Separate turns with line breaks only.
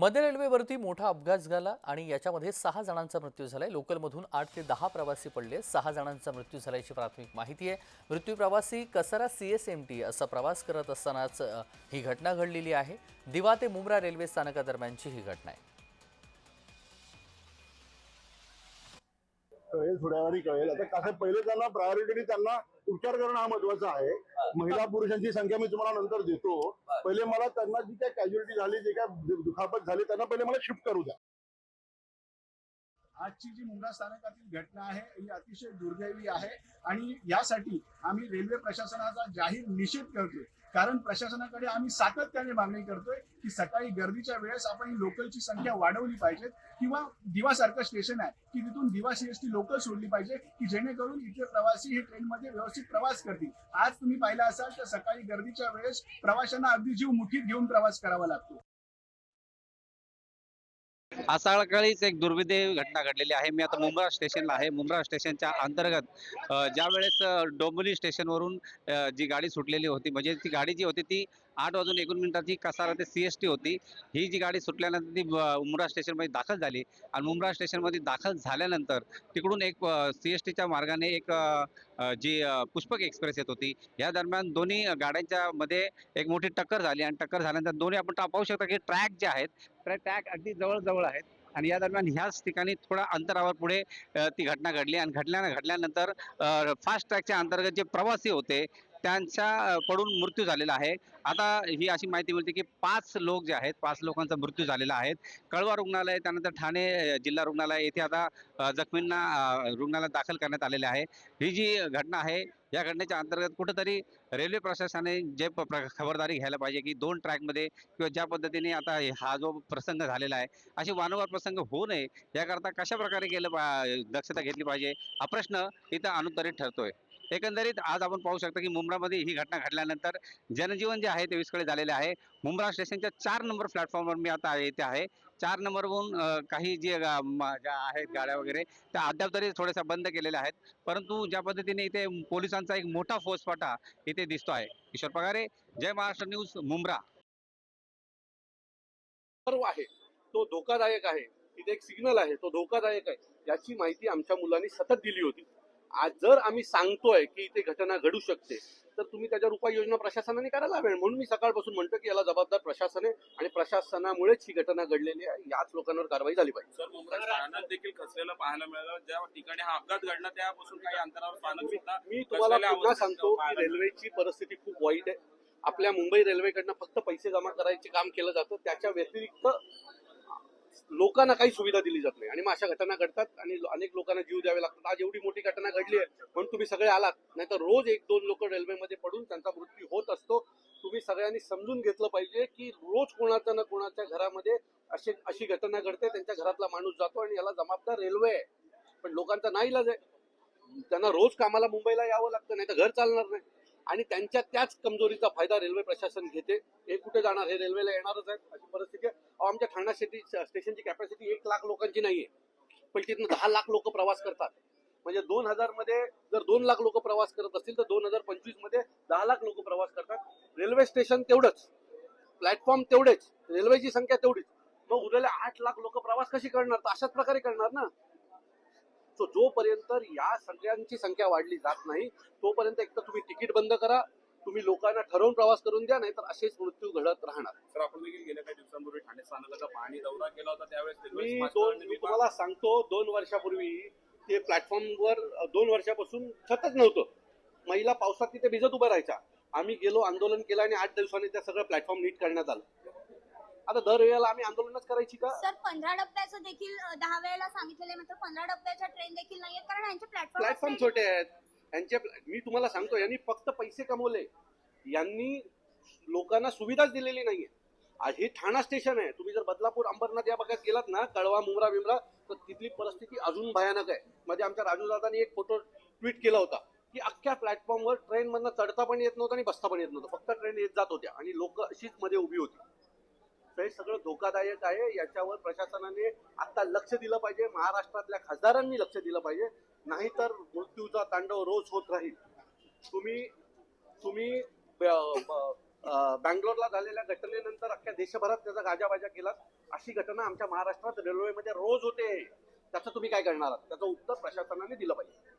मध्य रेल्वेवरती मोठा अपघात झाला आणि याच्यामध्ये सहा जणांचा मृत्यू झालाय. लोकलमधून आठ ते दहा प्रवासी पडले. सहा जणांचा मृत्यू झाल्याची प्राथमिक माहिती आहे. मृत्यू प्रवासी Kasara C S M T असा प्रवास करत असतानाच ही घटना घडलेली आहे. दिवा ते मुंब्रा रेल्वे स्थानकादरम्यानची ही घटना आहे.
कळेल थोड्या वेळाने कळेल. आता कसं पहिले त्यांना प्रायोरिटी त्यांना उपचार करणं हा महत्त्वाचा आहे. महिला पुरुषांची संख्या मी तुम्हाला नंतर देतो. पहिले मला त्यांना जी काय कॅज्युअलिटी झाली जे काय दुखापत झाली त्यांना पहिले मला शिफ्ट करू द्या.
आजची जी मुंब्रा स्थानकातील घटना आहे ही अतिशय दुर्दैवी आहे. आणि यासाठी आम्ही रेल्वे प्रशासनाचा जाहीर निषेध करतोय. कारण प्रशासनाकडे आम्ही सातत्याने मागणी करतोय की सकाळी गर्दीच्या वेळेस आपण ही लोकलची संख्या वाढवली पाहिजे किंवा दिवासारखं स्टेशन आहे की तिथून दिवा सीएसटी लोकल सोडली पाहिजे की जेणेकरून इथले प्रवासी हे ट्रेनमध्ये व्यवस्थित प्रवास करतील. आज तुम्ही पाहिलं असाल तर सकाळी गर्दीच्या वेळेस प्रवाशांना अगदी जीव मुठीत घेऊन प्रवास करावा लागतो.
आज सकाळीच एक दुर्विदेव घटना घडलेली आहे. मी आता मुंब्रा स्टेशनला आहे. मुंब्रा स्टेशनच्या अंतर्गत ज्या वेळेस अ, डोंबिवली स्टेशनवरून जी गाडी सुटलेली होती म्हणजे ती गाडी जी होती ती आठ वाजून एकूण मिनिटाची कसारा ते सी एस टी होती. ही जी गाडी सुटल्यानंतर ती उमरा स्टेशनमध्ये दाखल झाली. आणि उमरा स्टेशनमध्ये दाखल झाल्यानंतर तिकडून एक सी एस टीच्या मार्गाने एक जी पुष्पक एक्सप्रेस येत होती. या दरम्यान दोन्ही गाड्यांच्या मध्ये एक मोठी टक्कर झाली. आणि टक्कर झाल्यानंतर दोन्ही आपण पाहू शकता की ट्रॅक जे आहेत ट्रॅक अगदी जवळजवळ आहेत. आणि या दरम्यान ह्याच ठिकाणी थोड्या अंतरावर पुढे ती घटना घडली. आणि घडल्यानं घडल्यानंतर फास्ट ट्रॅकच्या अंतर्गत जे प्रवासी होते त्यांच्या पडून मृत्यू झालेला आहे. आता ही अशी माहिती मिळते की पाच लोक जे आहेत पाच लोकांचा मृत्यू झालेला आहे. कळवा रुग्णालय त्यानंतर ठाणे जिल्हा रुग्णालय येथे आता जखमींना रुग्णालयात दाखल करण्यात आलेले आहे. ही जी घटना आहे या घटनेच्या अंतर्गत कुठंतरी रेल्वे प्रशासनाने जे प- प्र- खबरदारी घ्यायला पाहिजे की दोन ट्रॅकमध्ये किंवा ज्या पद्धतीने आता हा जो प्रसंग झालेला आहे असे वारंवार प्रसंग होऊ नये याकरता कशा प्रकारे केलं पा- दक्षता घेतली पाहिजे हा प्रश्न इथं अनुत्तरित ठरतोय. एकंदरीत आज आपण पाहू शकता की मुंब्रामध्ये ही घटना घडल्यानंतर जनजीवन जे आहे ते विस्कळीत झालेले आहे. मुंब्रा स्टेशनच्या चार नंबर प्लॅटफॉर्मवर मी आता येथे आहे. चार नंबरवरून काही जे ज्या आहेत गाड्या वगैरे त्या अद्याप तरी थोड्याशा बंद केलेल्या आहेत. परंतु ज्या पद्धतीने इथे पोलिसांचा एक मोठा फौजफाटा इथे दिसतो आहे. किशोर पगारे जय महाराष्ट्र न्यूज मुंब्रा.
सर्व आहे. तो धोकादायक आहे. तिथे एक सिग्नल आहे. तो धोकादायक आहे. याची माहिती आमच्या मुलांनी सतत दिली होती. आज जर आम्ही सांगतोय की इथे घटना घडू शकते तर तुम्ही त्याच्यावर उपाययोजना प्रशासनाने करायला हवे. म्हणून मी सकाळपासून म्हणतो की याला जबाबदार प्रशासन आहे आणि प्रशासनामुळेच ही घटना घडलेली आहे. याच लोकांवर कारवाई झाली पाहिजे.
सर देखील खचलेलं पाहायला मिळालं. ज्या ठिकाणी हा अपघात घडला त्यापासून काही अंतरावर
मी तुम्हाला पुन्हा सांगतो की. रेल्वेची परिस्थिती खूप वाईट आहे. आपल्या मुंबई रेल्वेकडनं फक्त पैसे जमा करायचे काम केलं जातं. त्याच्या व्यतिरिक्त लोकांना काही सुविधा दिली जात नाही. आणि मग अशा घटना घडतात आणि अनेक लोकांना जीव द्यावे लागतात. आज एवढी मोठी घटना घडली आहे म्हणून तुम्ही सगळे आलात. नाही तर रोज एक दोन लोक रेल्वेमध्ये पडून त्यांचा मृत्यू होत असतो. तुम्ही सगळ्यांनी समजून घेतलं पाहिजे की रोज कोणाच्या ना कोणाच्या घरामध्ये अशी अशी घटना घडते त्यांच्या घरातला माणूस जातो आणि याला जबाबदार रेल्वे आहे. पण लोकांचा नाही इलाज आहे. त्यांना रोज कामाला मुंबईला यावं लागतं नाही तर घर चालणार नाही. आणि त्यांच्या त्याच कमजोरीचा फायदा रेल्वे प्रशासन घेते. हे कुठे जाणार? हे रेल्वेला येणारच आहे अशी परिस्थिती आहे. आमच्या ठाणा सिटी स्टेशनची कॅपॅसिटी एक लाख लोकांची नाहीये. पण तिथनं दहा लाख लोक प्रवास करतात. म्हणजे दोन हजारमध्ये जर दोन लाख लोक प्रवास करत असतील तर दोन हजार पंचवीसमध्ये दहा लाख लोक प्रवास करतात. रेल्वे स्टेशन तेवढंच. प्लॅटफॉर्म तेवढेच. रेल्वेची संख्या तेवढीच. मग उरलेले आठ लाख लोक प्रवास कशी करणार? तर अशाच प्रकारे करणार ना. सो जोपर्यंत या सगळ्यांची संख्या वाढली जात नाही तोपर्यंत एक तर तुम्ही तिकीट बंद करा तुम्ही लोकांना ठरवून प्रवास करून द्या नाहीतर असेच मृत्यू घडत राहणार.
सर आपण देखील गेल्या काही दिवसांपूर्वी ठाणे स्थानकाचा पाहणी दौरा केला होता त्यावेळेस
मी दोन मी तुम्हाला सांगतो दोन वर्षापूर्वी ते प्लॅटफॉर्मवर दोन वर्षापासून छतच नव्हतं. महिला पावसात तिथे भिजत उभं राहायच्या. आम्ही गेलो आंदोलन केलं आणि आठ दिवसांनी त्या सगळं प्लॅटफॉर्म नीट करण्यात आलं. आता दरवेळेला आम्ही आंदोलनच करायची का?
सर पंधरा डब्याचं देखील दहा वेळेला सांगितलेलं मात्र पंधरा डब्याच्या ट्रेन देखील नाहीयेत कारण यांचे
प्लॅटफॉर्म
प्लॅटफॉर्म
छोटे आहेत. यांचे मी तुम्हाला सांगतो यांनी फक्त पैसे कमवले. यांनी लोकांना सुविधाच दिलेली नाहीये. आज हे ठाणा स्टेशन आहे. तुम्ही जर बदलापूर अंबरनाथ या भागात गेलात ना कळवा मुंब्रा बिमरा तर तिथली परिस्थिती अजून भयानक आहे. मध्ये आमच्या राजू दादांनी एक फोटो ट्विट केला होता की अख्ख्या प्लॅटफॉर्मवर ट्रेन मधनं चढता पण येत नव्हतं आणि बसता पण येत नव्हतं. फक्त ट्रेन येत जात होत्या आणि लोक अशीच मध्ये उभी होती. हे सगळं धोकादायक आहे. याच्यावर प्रशासनाने आता लक्ष दिलं पाहिजे. महाराष्ट्रातल्या खासदारांनी लक्ष दिलं पाहिजे. नाहीतर मृत्यूचा तांडव रोज होत राहील. तुम्ही तुम्ही ब- ब- बँगलोरला झालेल्या घटनेनंतर अख्ख्या देशभरात त्याचा गाजाबाजा केला अशी घटना आमच्या महाराष्ट्रात रेल्वेमध्ये रोज होते. त्याचं तुम्ही काय करणार आहात? त्याचं उत्तर प्रशासनाने दिलं पाहिजे.